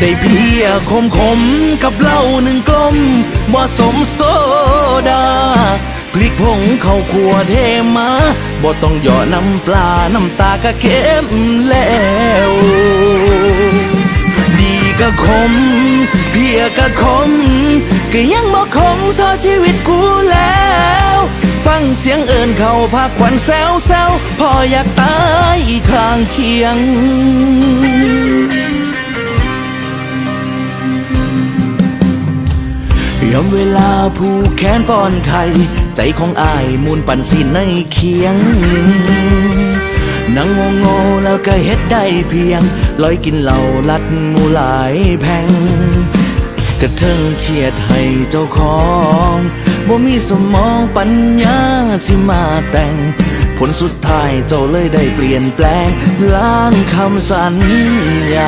ได้เพียคมคมกับเหล้าหนึ่งกลมบ่สมโซดาพริกผงเข้าขัวเทมาบ่ต้องหยาะน้ำปลาน้ำตาก็เค็มแล้วดีก็คมเพียก็คมก็ยังบ่คมเท่าชีวิตกูแล้ว ฟังเสียงเอินเขาพาควันแซวแซวพออยากตายอีกครางเคียง อมเวลาผู้แขนป้อนไข่ใจของอายมูนปั่นสินในเคียงนั่งงงงๆแล้วก็เฮ็ดได้เพียง ลอยกินเหล้าลัดมูหลายแพงกระเทิงเครียดให้เจ้าของบ่มีสมองปัญญาสิมาแต่ง ผลสุดท้ายเจ้าเลยได้เปลี่ยนแปลง ล้างคำสัญญา